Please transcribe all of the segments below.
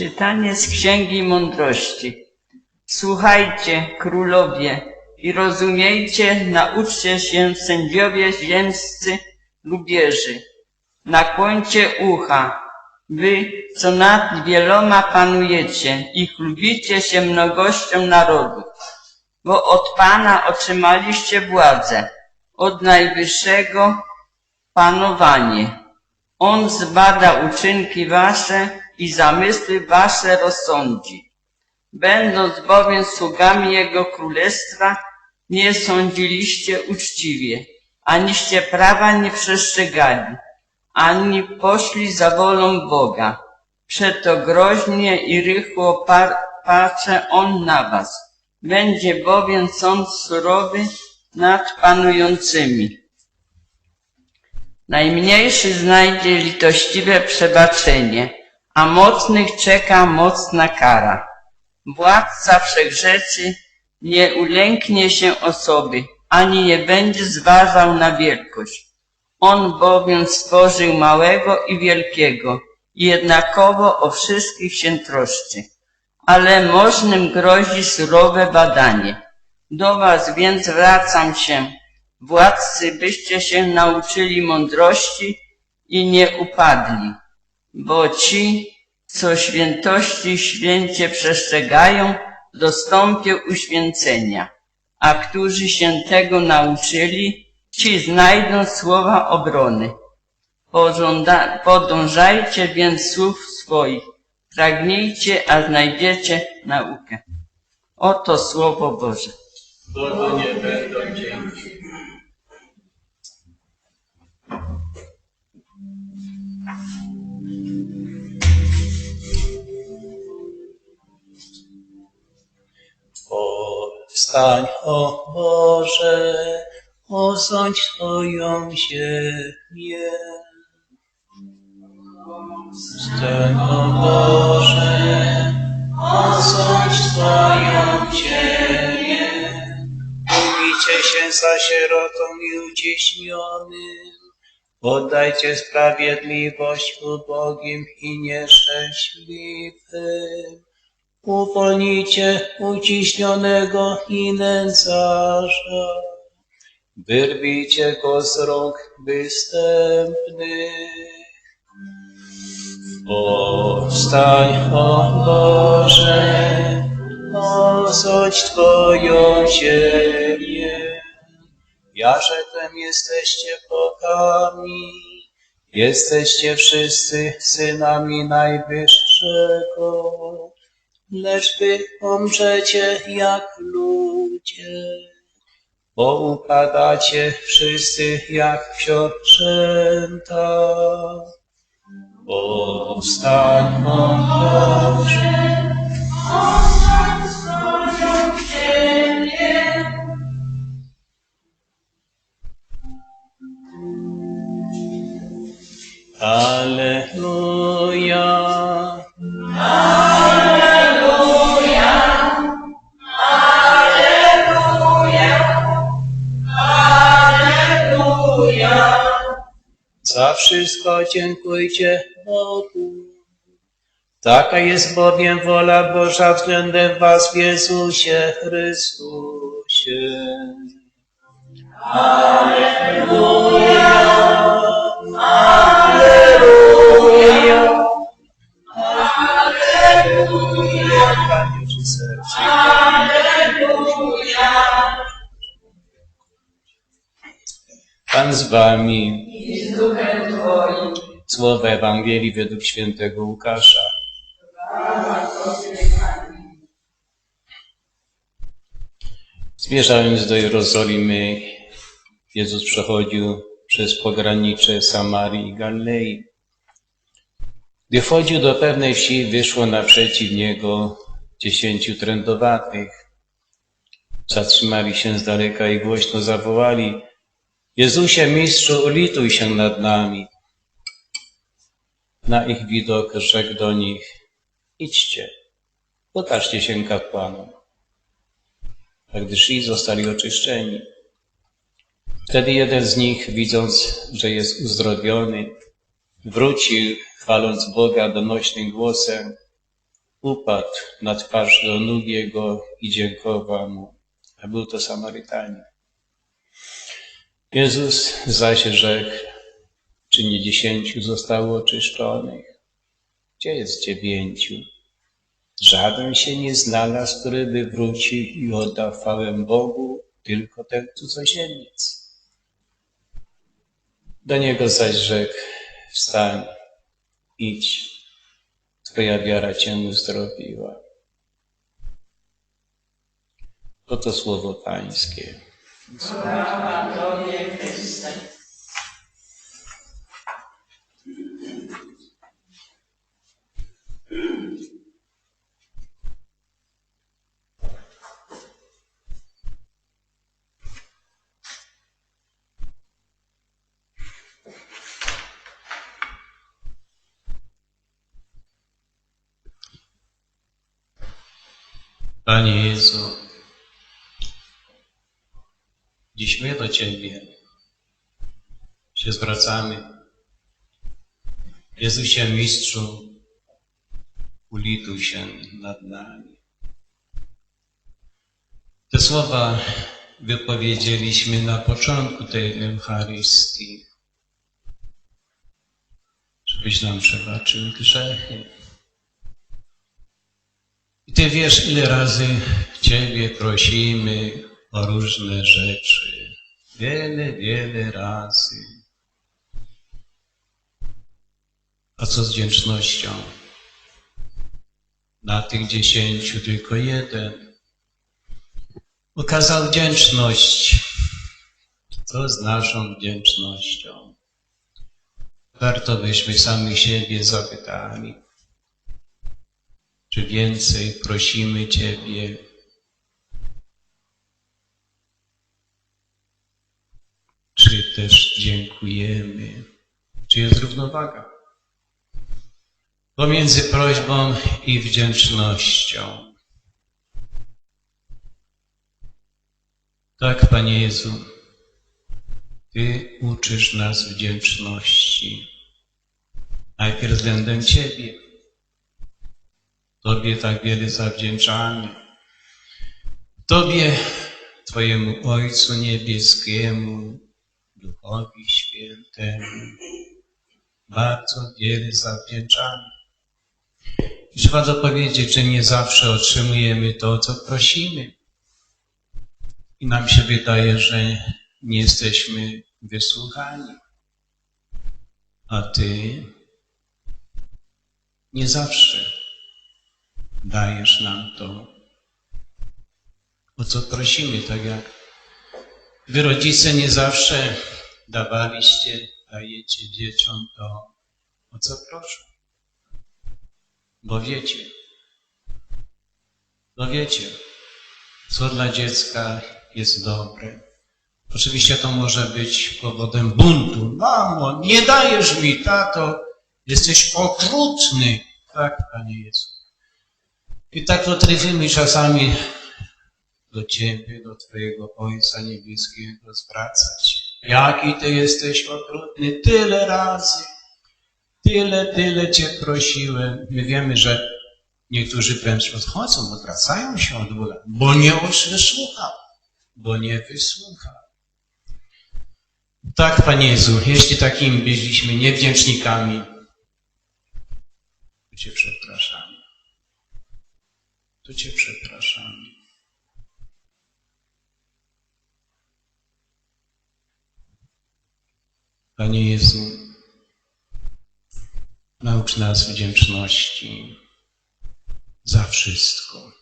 Czytanie z Księgi Mądrości. Słuchajcie, królowie, i rozumiejcie, nauczcie się sędziowie ziemscy lubieży. Nakłońcie ucha, wy, co nad wieloma panujecie i chlubicie się mnogością narodów, bo od Pana otrzymaliście władzę, od Najwyższego panowanie. On zbada uczynki wasze i zamysły wasze rozsądzi. Będąc bowiem sługami Jego Królestwa, nie sądziliście uczciwie, aniście prawa nie przestrzegali, ani poszli za wolą Boga. Przeto groźnie i rychło par- patrzy On na was. Będzie bowiem sąd surowy nad panującymi. Najmniejszy znajdzie litościwe przebaczenie, a mocnych czeka mocna kara. Władca wszechrzeczy nie ulęknie się osoby, ani nie będzie zważał na wielkość. On bowiem stworzył małego i wielkiego, jednakowo o wszystkich się troszczy. Ale możnym grozi surowe badanie. Do was więc wracam się, władcy, byście się nauczyli mądrości i nie upadli, bo ci, co świętości święcie przestrzegają, dostąpią uświęcenia, a którzy się tego nauczyli, ci znajdą słowa obrony. Pożąda, podążajcie więc słów swoich, pragnijcie, a znajdziecie naukę. Oto Słowo Boże. Nie będą dzięki. O Boże, osądź Twoją ziemię. Wstań, o Boże, osądź Twoją ziemię. Módlcie się za sierotą i uciśnionym. Oddajcie sprawiedliwość ubogim i nieszczęśliwym. Uwolnijcie uciśnionego i nędzarza. Wyrwijcie go z rąk występnych. Powstań, o Boże, osądź Twoją ziemię. Jarzem jesteście bogami, jesteście wszyscy synami Najwyższego, lecz wy umrzecie jak ludzie, bo upadacie wszyscy jak wsiorczęta. Powstań, Boże, Alleluja. Wszystko dziękujcie Bogu. Taka jest bowiem wola Boża względem Was w Jezusie Chrystusie. Alleluja. Alleluja. Panie serce. Pan z Wami. I z duchem Twoim. Słowo Ewangelii według świętego Łukasza. Zmierzając do Jerozolimy, Jezus przechodził przez pogranicze Samarii i Galilei. Gdy wchodził do pewnej wsi, wyszło naprzeciw niego dziesięciu trędowatych. Zatrzymali się z daleka i głośno zawołali Jezusie, mistrzu, ulituj się nad nami. Na ich widok rzekł do nich, idźcie, pokażcie się kapłanom. A gdy szli, zostali oczyszczeni. Wtedy jeden z nich, widząc, że jest uzdrowiony, wrócił, chwaląc Boga donośnym głosem upadł na twarz do nóg Jego i dziękował Mu. A był to Samarytanin. Jezus zaś rzekł, czy nie dziesięciu zostało oczyszczonych? Gdzie jest dziewięciu? Żaden się nie znalazł, który by wrócił i oddał chwałę Bogu, tylko ten cudzoziemiec. Do niego zaś rzekł, wstań, idź, twoja wiara cię uzdrowiła. Oto słowo Pańskie. Sława Tobie, Chryste. Panie Jezu, dziś my do Ciebie się zwracamy. Jezusie Mistrzu, ulituj się nad nami. Te słowa wypowiedzieliśmy na początku tej Eucharystii, żebyś nam przebaczył grzechy. I Ty wiesz, ile razy Ciebie prosimy o różne rzeczy. Wiele, wiele razy. A co z wdzięcznością? Na tych dziesięciu tylko jeden okazał wdzięczność. Co z naszą wdzięcznością? Warto byśmy samych siebie zapytali. Czy więcej prosimy Ciebie? Czy też dziękujemy? Czy jest równowaga pomiędzy prośbą i wdzięcznością? Tak, Panie Jezu, Ty uczysz nas wdzięczności. Najpierw względem Ciebie. Tobie tak wiele zawdzięczamy. Tobie, Twojemu Ojcu Niebieskiemu, Duchowi Świętemu, bardzo wiele zawdzięczamy. I trzeba to powiedzieć, że nie zawsze otrzymujemy to, co prosimy. I nam się wydaje, że nie jesteśmy wysłuchani. A Ty nie zawsze dajesz nam to, o co prosimy, tak jak wy rodzice nie zawsze dawaliście, dajecie dzieciom to, o co proszą. Bo wiecie, bo wiecie, co dla dziecka jest dobre. Oczywiście to może być powodem buntu. Mamo, nie dajesz mi, tato, jesteś okrutny. Tak, Panie Jezu. I tak to trafimy czasami do Ciebie, do Twojego Ojca Niebieskiego zwracać. Jaki Ty jesteś okrutny, tyle razy, tyle, tyle Cię prosiłem. My wiemy, że niektórzy wręcz odchodzą, odwracają się od Boga, bo nie wysłuchał, bo nie wysłuchał. Tak, Panie Jezu, jeśli takimi byliśmy niewdzięcznikami, to Cię przepraszamy to Cię przepraszamy. Panie Jezu, naucz nas wdzięczności za wszystko,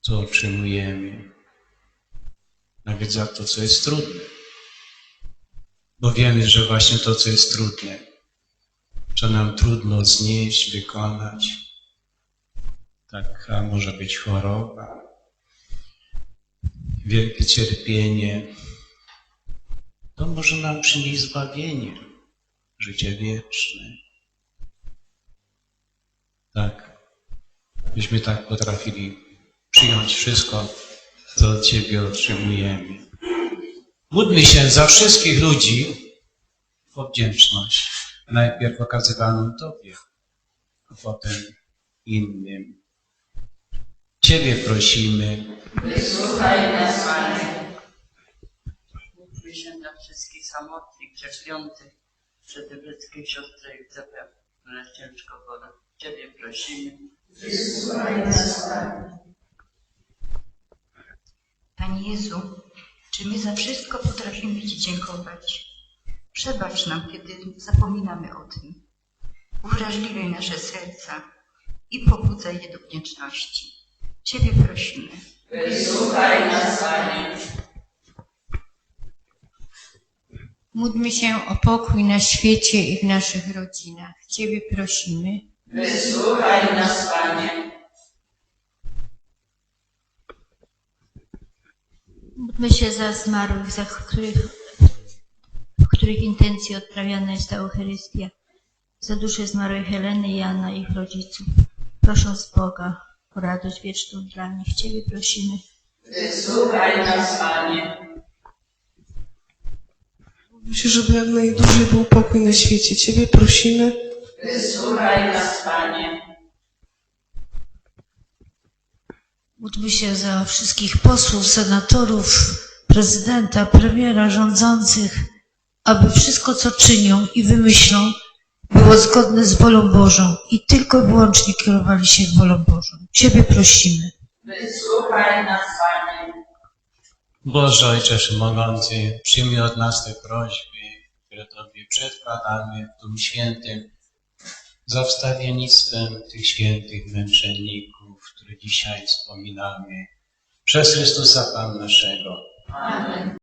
co otrzymujemy, nawet za to, co jest trudne. Bo wiemy, że właśnie to, co jest trudne, że nam trudno znieść, wykonać, taka może być choroba, wielkie cierpienie. To może nam przynieść zbawienie, życie wieczne. Tak, byśmy tak potrafili przyjąć wszystko, co od Ciebie otrzymujemy. Módlmy się za wszystkich ludzi o wdzięczność. Najpierw okazywaną Tobie, a potem innym. Ciebie prosimy, Wysłuchaj nas, Panie. Się dla wszystkich samotnych, przeklętych, przede wszystkim siostry Józefia, która ciężko chora. Ciebie prosimy. Panie Jezu, czy my za wszystko potrafimy Ci dziękować? Przebacz nam, kiedy zapominamy o tym. Uwrażliwiaj nasze serca i pobudzaj je do wdzięczności. Ciebie prosimy. Wysłuchaj nas, Panie. Módlmy się o pokój na świecie i w naszych rodzinach. Ciebie prosimy. Wysłuchaj nas, Panie. Módlmy się za zmarłych, za których, w których intencji odprawiana jest ta Eucharystia, za duszę zmarłej Heleny i Jana i ich rodziców. Prosząc Boga o radość wieczną dla nich. Ciebie prosimy. Wysłuchaj nas, Panie. Myślę, żeby jak najdłużej był pokój na świecie. Ciebie prosimy. Wysłuchaj nas, Panie. Módlmy się za wszystkich posłów, senatorów, prezydenta, premiera, rządzących, aby wszystko, co czynią i wymyślą, było zgodne z wolą Bożą i tylko i wyłącznie kierowali się wolą Bożą. Ciebie prosimy. Wysłuchaj nas, Panie. Boże Ojcze Wszechmogący, przyjmij od nas te prośby, które Tobie przedkładamy w Duchu Świętym, za wstawiennictwem tych świętych męczenników, które dzisiaj wspominamy, przez Chrystusa Pan naszego. Amen.